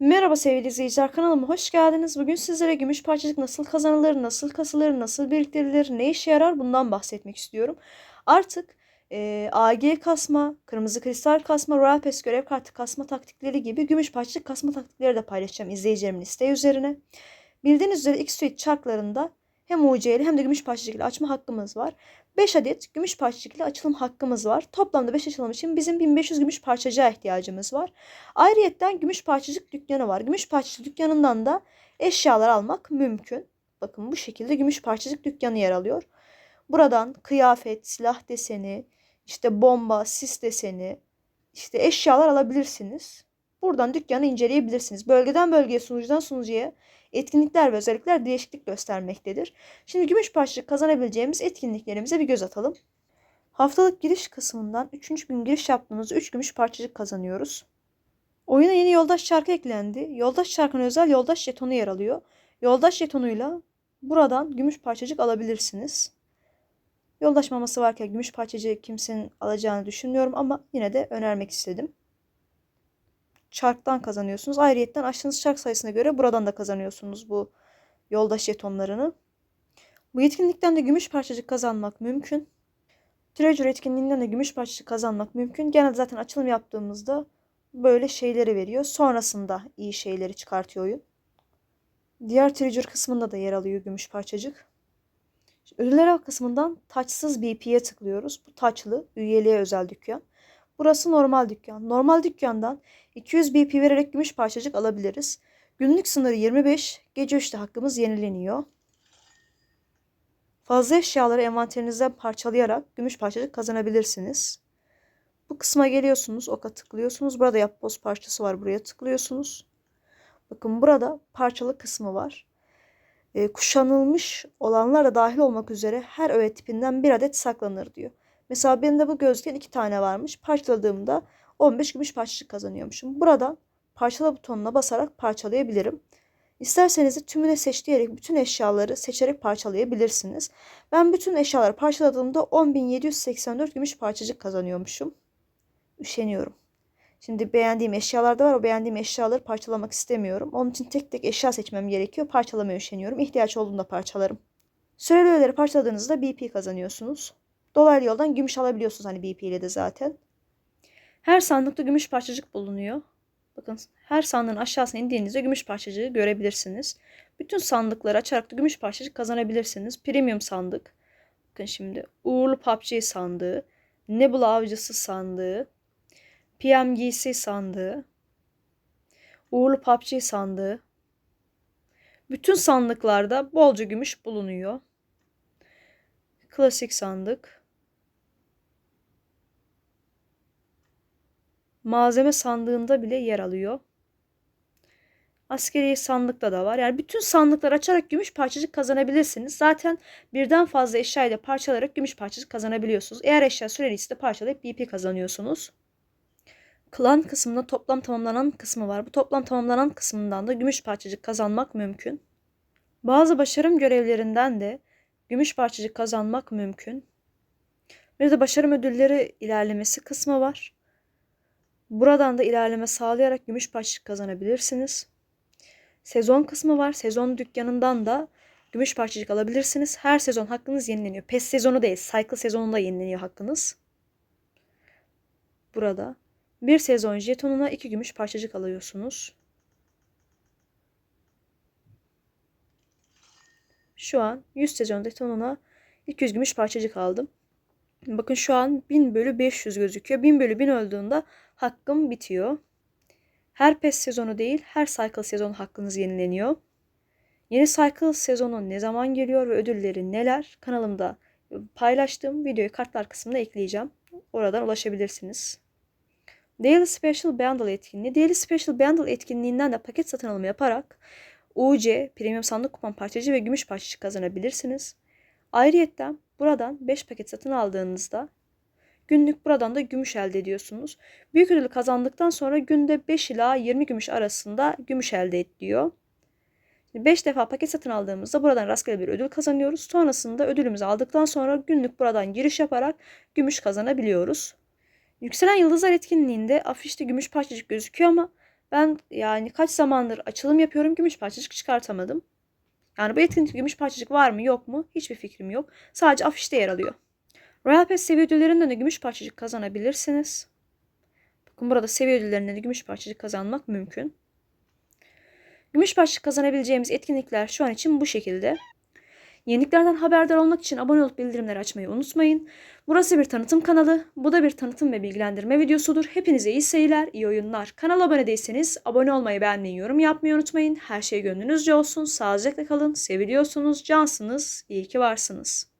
Merhaba sevgili izleyiciler kanalıma hoş geldiniz. Bugün sizlere gümüş parçacık nasıl kazanılır, nasıl kasılır, nasıl biriktirilir, ne işe yarar bundan bahsetmek istiyorum. Artık e, AG kasma, kırmızı kristal kasma, Royal Pass görev kartı kasma taktikleri gibi gümüş parçacık kasma taktikleri de paylaşacağım izleyicilerimin isteği üzerine. Bildiğiniz üzere X-Suite çarklarında hem UC'li hem de gümüş parçacık açma hakkımız var. 5 adet gümüş parçacık açılım hakkımız var. Toplamda 5 açılım için bizim 1500 gümüş parçacığa ihtiyacımız var. Ayrıyetten gümüş parçacık dükkanı var. Gümüş parçacık dükkanından da eşyalar almak mümkün. Bakın bu şekilde gümüş parçacık dükkanı yer alıyor. Buradan kıyafet, silah deseni, işte bomba, sis deseni, işte eşyalar alabilirsiniz. Buradan dükkanı inceleyebilirsiniz. Bölgeden bölgeye, sunucudan sunucuya etkinlikler ve özellikler değişiklik göstermektedir. Şimdi gümüş parçacık kazanabileceğimiz etkinliklerimize bir göz atalım. Haftalık giriş kısmından 3. gün giriş yaptığımızda 3 gümüş parçacık kazanıyoruz. Oyuna yeni yoldaş şarkı eklendi. Yoldaş şarkına özel yoldaş jetonu yer alıyor. Yoldaş jetonuyla buradan gümüş parçacık alabilirsiniz. Yoldaş maması varken gümüş parçacığı kimsenin alacağını düşünmüyorum ama yine de önermek istedim. Çarktan kazanıyorsunuz. Ayrıyetten açtığınız çark sayısına göre buradan da kazanıyorsunuz bu yoldaş jetonlarını. Bu etkinlikten de gümüş parçacık kazanmak mümkün. Treasure etkinliğinden de gümüş parçacık kazanmak mümkün. Genelde zaten açılım yaptığımızda böyle şeyleri veriyor. Sonrasında iyi şeyleri çıkartıyor oyun. Diğer Treasure kısmında da yer alıyor gümüş parçacık. Ödüller kısmından taçsız BP'ye tıklıyoruz. Bu taçlı üyeliğe özel dükkan. Burası normal dükkan. Normal dükkandan 200 BP vererek gümüş parçacık alabiliriz. Günlük sınırı 25, gece 3'te hakkımız yenileniyor. Fazla eşyaları envanterinizden parçalayarak gümüş parçacık kazanabilirsiniz. Bu kısma geliyorsunuz, oka tıklıyorsunuz. Burada yapboz parçası var, buraya tıklıyorsunuz. Bakın burada parçalı kısmı var. E, kuşanılmış olanlar da dahil olmak üzere her öğe tipinden bir adet saklanır diyor. Mesela benim de bu gözlükten iki tane varmış. Parçaladığımda 15 gümüş parçacık kazanıyormuşum. Buradan parçala butonuna basarak parçalayabilirim. İsterseniz de tümüne seç diyerek bütün eşyaları seçerek parçalayabilirsiniz. Ben bütün eşyaları parçaladığımda 10.784 gümüş parçacık kazanıyormuşum. Üşeniyorum. Şimdi beğendiğim eşyalar da var. O beğendiğim eşyaları parçalamak istemiyorum. Onun için tek tek eşya seçmem gerekiyor. Parçalamaya üşeniyorum. İhtiyaç olduğunda parçalarım. Süreli öğeleri parçaladığınızda BP kazanıyorsunuz. Dolaylı yoldan gümüş alabiliyorsunuz hani BP ile de zaten. Her sandıkta gümüş parçacık bulunuyor. Bakın her sandığın aşağısına indiğinizde gümüş parçacığı görebilirsiniz. Bütün sandıkları açarak da gümüş parçacık kazanabilirsiniz. Premium sandık. Bakın şimdi uğurlu PUBG sandığı, Nebula avcısı sandığı, PMGC sandığı, uğurlu PUBG sandığı. Bütün sandıklarda bolca gümüş bulunuyor. Klasik sandık. Malzeme sandığında bile yer alıyor. Askeri sandıkta da var. Yani bütün sandıklar açarak gümüş parçacık kazanabilirsiniz. Zaten birden fazla eşya ile parçalayarak gümüş parçacık kazanabiliyorsunuz. Eğer eşya süreliyse de parçalayıp BP kazanıyorsunuz. Klan kısmında toplam tamamlanan kısmı var. Bu toplam tamamlanan kısmından da gümüş parçacık kazanmak mümkün. Bazı başarım görevlerinden de gümüş parçacık kazanmak mümkün. Bir de başarım ödülleri ilerlemesi kısmı var. Buradan da ilerleme sağlayarak gümüş parçacık kazanabilirsiniz. Sezon kısmı var. Sezon dükkanından da gümüş parçacık alabilirsiniz. Her sezon hakkınız yenileniyor. PES sezonu değil, Cycle sezonunda yenileniyor hakkınız. Burada bir sezon jetonuna iki gümüş parçacık alıyorsunuz. Şu an 100 sezon jetonuna 200 gümüş parçacık aldım. Bakın şu an 1000 bölü 500 gözüküyor. 1000 bölü 1000 öldüğünde hakkım bitiyor. Her PES sezonu değil, her Cycle sezonu hakkınız yenileniyor. Yeni Cycle sezonu ne zaman geliyor ve ödülleri neler? Kanalımda paylaştığım videoyu kartlar kısmına ekleyeceğim. Oradan ulaşabilirsiniz. Daily Special Bundle etkinliği. Daily Special Bundle etkinliğinden de paket satın alımı yaparak UC, premium sandık kupon parçacı ve gümüş parçacık kazanabilirsiniz. Ayrıyetten buradan 5 paket satın aldığınızda Günlük buradan da gümüş elde ediyorsunuz. Büyük ödülü kazandıktan sonra günde 5 ila 20 gümüş arasında gümüş elde ediyor. 5 defa paket satın aldığımızda buradan rastgele bir ödül kazanıyoruz. Sonrasında ödülümüzü aldıktan sonra günlük buradan giriş yaparak gümüş kazanabiliyoruz. Yükselen Yıldızlar etkinliğinde afişte gümüş parçacık gözüküyor ama Ben yani kaç zamandır açılım yapıyorum gümüş parçacık çıkartamadım. Yani bu etkinlikte gümüş parçacık var mı yok mu hiçbir fikrim yok. Sadece afişte yer alıyor. Royal Pass seviye ödüllerinden de gümüş parçacık kazanabilirsiniz. Bakın burada seviye ödüllerinden de gümüş parçacık kazanmak mümkün. Gümüş parçacık kazanabileceğimiz etkinlikler şu an için bu şekilde. Yeniliklerden haberdar olmak için abone olup bildirimleri açmayı unutmayın. Burası bir tanıtım kanalı. Bu da bir tanıtım ve bilgilendirme videosudur. Hepinize iyi seyirler, iyi oyunlar. Kanala abone değilseniz abone olmayı, beğenmeyi, yorum yapmayı unutmayın. Her şey gönlünüzce olsun. Sağlıcakla kalın. Seviliyorsunuz, cansınız. İyi ki varsınız.